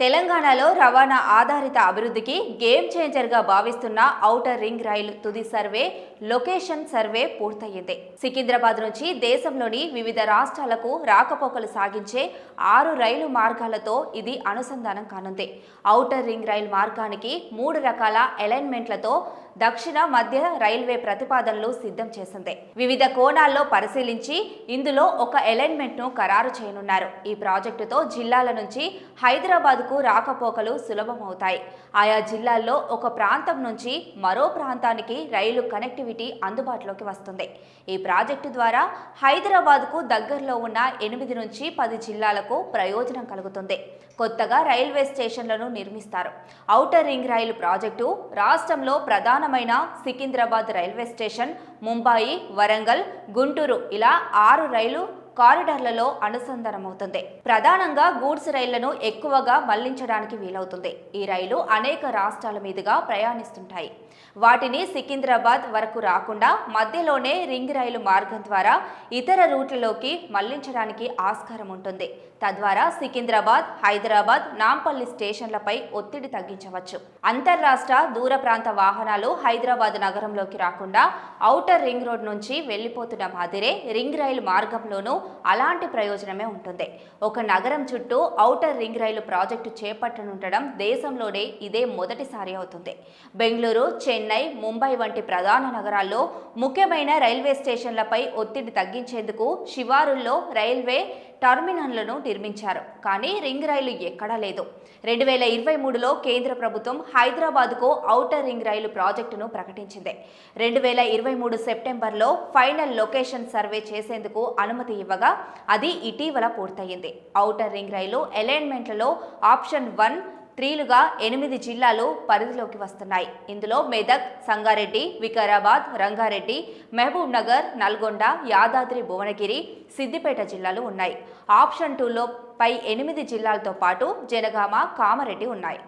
తెలంగాణలో రవాణా ఆధారిత అభివృద్ధికి గేమ్ చేంజర్గా భావిస్తున్న ఔటర్ రింగ్ రైలు తుది సర్వే లొకేషన్ సర్వే పూర్తయింది సికింద్రాబాద్ నుంచి దేశంలోని వివిధ రాష్ట్రాలకు రాకపోకలు సాగించే ఆరు రైలు మార్గాలతో ఇది అనుసంధానం కానుంది. ఔటర్ రింగ్ రైలు మార్గానికి మూడు రకాల అలైన్మెంట్లతో దక్షిణ మధ్య రైల్వే ప్రతిపాదనలు సిద్ధం చేసింది. వివిధ కోణాల్లో పరిశీలించి ఇందులో ఒక అలైన్మెంట్ను ఖరారు చేయనున్నారు. ఈ ప్రాజెక్టుతో జిల్లాల నుంచి హైదరాబాద్ హైదరాబాద్కు రాకపోకలు సులభమవుతాయి. ఆయా జిల్లాల్లో ఒక ప్రాంతం నుంచి మరో ప్రాంతానికి రైలు కనెక్టివిటీ అందుబాటులోకి వస్తుంది. ఈ ప్రాజెక్టు ద్వారా హైదరాబాద్కు దగ్గరలో ఉన్న ఎనిమిది నుంచి పది జిల్లాలకు ప్రయోజనం కలుగుతుంది. కొత్తగా రైల్వే స్టేషన్లను నిర్మిస్తారు. ఔటర్ రింగ్ రైలు ప్రాజెక్టు రాష్ట్రంలో ప్రధానమైన సికింద్రాబాద్ రైల్వే స్టేషన్ ముంబాయి వరంగల్ గుంటూరు ఇలా ఆరు రైలు కారిడార్లలో అనుసంధానమవుతుంది. ప్రధానంగా గూడ్స్ రైళ్ళను ఎక్కువగా మళ్ళించడానికి వీలవుతుంది. ఈ రైలు అనేక రాష్ట్రాల మీదుగా ప్రయాణిస్తుంటాయి. వాటిని సికింద్రాబాద్ వరకు రాకుండా మధ్యలోనే రింగ్ రైలు మార్గం ద్వారా ఇతర రూట్లలోకి మళ్ళించడానికి ఆస్కారం ఉంటుంది. తద్వారా సికింద్రాబాద్ హైదరాబాద్ నాంపల్లి స్టేషన్లపై ఒత్తిడి తగ్గించవచ్చు. అంతర్రాష్ట్ర దూర ప్రాంత వాహనాలు హైదరాబాద్ నగరంలోకి రాకుండా ఔటర్ రింగ్ రోడ్ నుంచి వెళ్ళిపోతున్న మాదిరే రింగ్ రైలు మార్గంలోనూ అలాంటి ప్రయోజనమే ఉంటుంది. ఒక నగరం చుట్టూ ఔటర్ రింగ్ రైలు ప్రాజెక్టు చేపట్టనుండడం దేశంలోనే ఇదే మొదటిసారి అవుతుంది. బెంగళూరు చెన్నై ముంబై వంటి ప్రధాన నగరాల్లో ముఖ్యమైన రైల్వే స్టేషన్లపై ఒత్తిడి తగ్గించేందుకు శివారుల్లో రైల్వే టర్మినల్లను నిర్మించారు. కానీ రింగ్ రైలు ఎక్కడా లేదు. రెండు వేల ఇరవై మూడులో కేంద్ర ప్రభుత్వం హైదరాబాద్కు ఔటర్ రింగ్ రైలు ప్రాజెక్టును ప్రకటించింది. రెండు వేల ఇరవై మూడు సెప్టెంబర్లో ఫైనల్ లొకేషన్ సర్వే చేసేందుకు అనుమతి ఇవ్వగా అది ఇటీవల పూర్తయింది. ఔటర్ రింగ్ రైలు అలైన్మెంట్లలో ఆప్షన్ వన్ త్రీలుగా ఎనిమిది జిల్లాలు పరిధిలోకి వస్తున్నాయి. ఇందులో మెదక్ సంగారెడ్డి వికారాబాద్ రంగారెడ్డి మహబూబ్ నగర్ నల్గొండ యాదాద్రి భువనగిరి సిద్దిపేట జిల్లాలు ఉన్నాయి. ఆప్షన్ టూలో పై ఎనిమిది జిల్లాలతో పాటు జనగామ కామారెడ్డి ఉన్నాయి.